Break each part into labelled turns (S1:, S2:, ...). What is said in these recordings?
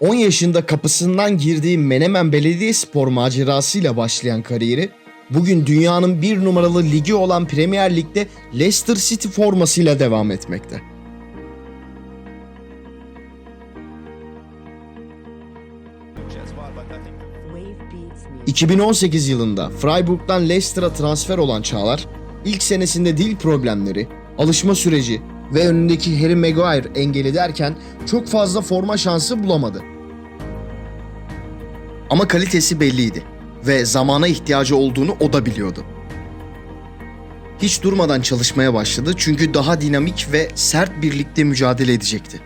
S1: 10 yaşında kapısından girdiği Menemen Belediyespor macerasıyla başlayan kariyeri, bugün dünyanın bir numaralı ligi olan Premier Lig'de Leicester City formasıyla devam etmekte.
S2: Wave Beats Music.
S1: 2018 yılında Freiburg'dan Leicester'a transfer olan Çağlar, ilk senesinde dil problemleri, alışma süreci ve önündeki Harry Maguire engeli derken çok fazla forma şansı bulamadı. Ama kalitesi belliydi ve zamana ihtiyacı olduğunu o da biliyordu. Hiç durmadan çalışmaya başladı çünkü daha dinamik ve sert birlikte mücadele edecekti.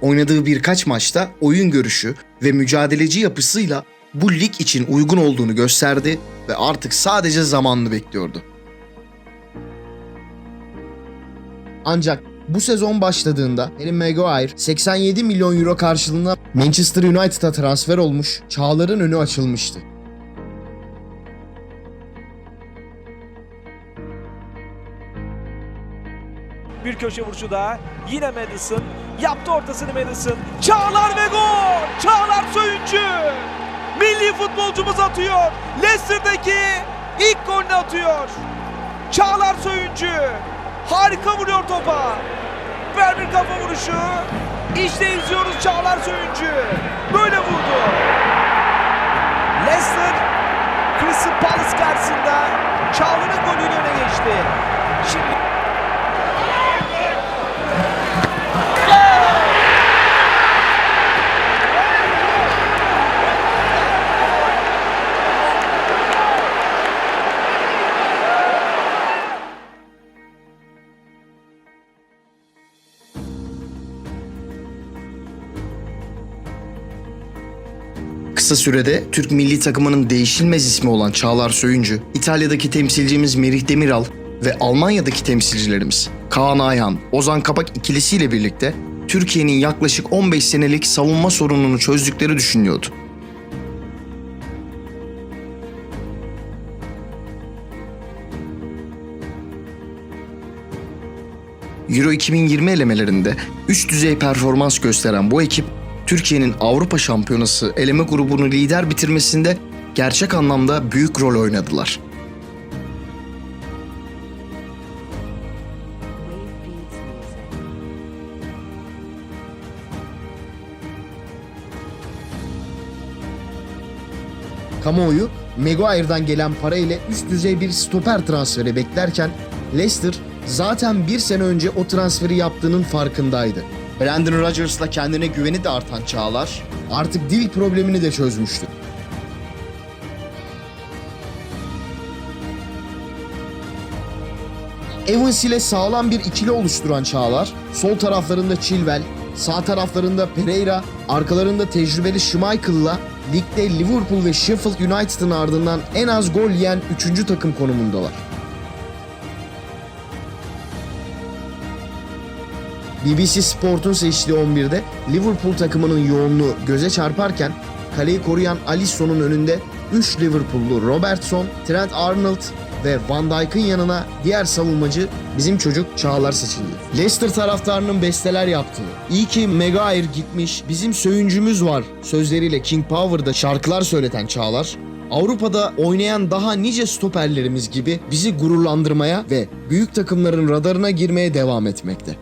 S1: Oynadığı birkaç maçta oyun görüşü ve mücadeleci yapısıyla bu lig için uygun olduğunu gösterdi ve artık sadece zamanını bekliyordu. Ancak bu sezon başladığında Harry Maguire 87 milyon euro karşılığında Manchester United'a transfer olmuş, Çağlar'ın önü açılmıştı.
S3: Bir köşe vuruşu daha. Yine Madison. Yaptı ortasını Madison. Çağlar ve gol. Çağlar Söyüncü. Milli futbolcumuz atıyor. Leicester'daki ilk golünü atıyor. Çağlar Söyüncü. Harika vuruyor topa. Ver bir kafa vuruşu. İşte izliyoruz Çağlar Söyüncü. Böyle vurdu. Leicester Crystal Palace karşısında
S1: Kısa sürede Türk milli takımının değişilmez ismi olan Çağlar Söyüncü, İtalya'daki temsilcimiz Merih Demiral ve Almanya'daki temsilcilerimiz Kaan Ayhan, Ozan Kapak ikilisiyle birlikte Türkiye'nin yaklaşık 15 senelik savunma sorununu çözdükleri düşünülüyordu. Euro 2020 elemelerinde üst düzey performans gösteren bu ekip Türkiye'nin Avrupa Şampiyonası eleme grubunu lider bitirmesinde gerçek anlamda büyük rol oynadılar. Kamuoyu Maguire'dan gelen para ile üst düzey bir stoper transferi beklerken Leicester zaten bir sene önce o transferi yaptığının farkındaydı. Brandon Rodgers'la kendine güveni de artan Çağlar artık dil problemini de çözmüştü. Evans ile sağlam bir ikili oluşturan Çağlar, sol taraflarında Chilwell, sağ taraflarında Pereira, arkalarında tecrübeli Schmeichel'la ligde Liverpool ve Sheffield United'ın ardından en az gol yiyen 3. takım konumundalar. BBC Sport'un seçtiği 11'de Liverpool takımının yoğunluğu göze çarparken kaleyi koruyan Alisson'un önünde 3 Liverpool'lu Robertson, Trent Arnold ve Van Dijk'ın yanına diğer savunmacı bizim çocuk Çağlar seçildi. Leicester taraftarının besteler yaptığı, iyi ki Maguire gitmiş, bizim söyüncümüz var sözleriyle King Power'da şarkılar söyleten Çağlar, Avrupa'da oynayan daha nice stoperlerimiz gibi bizi gururlandırmaya ve büyük takımların radarına girmeye devam etmekte.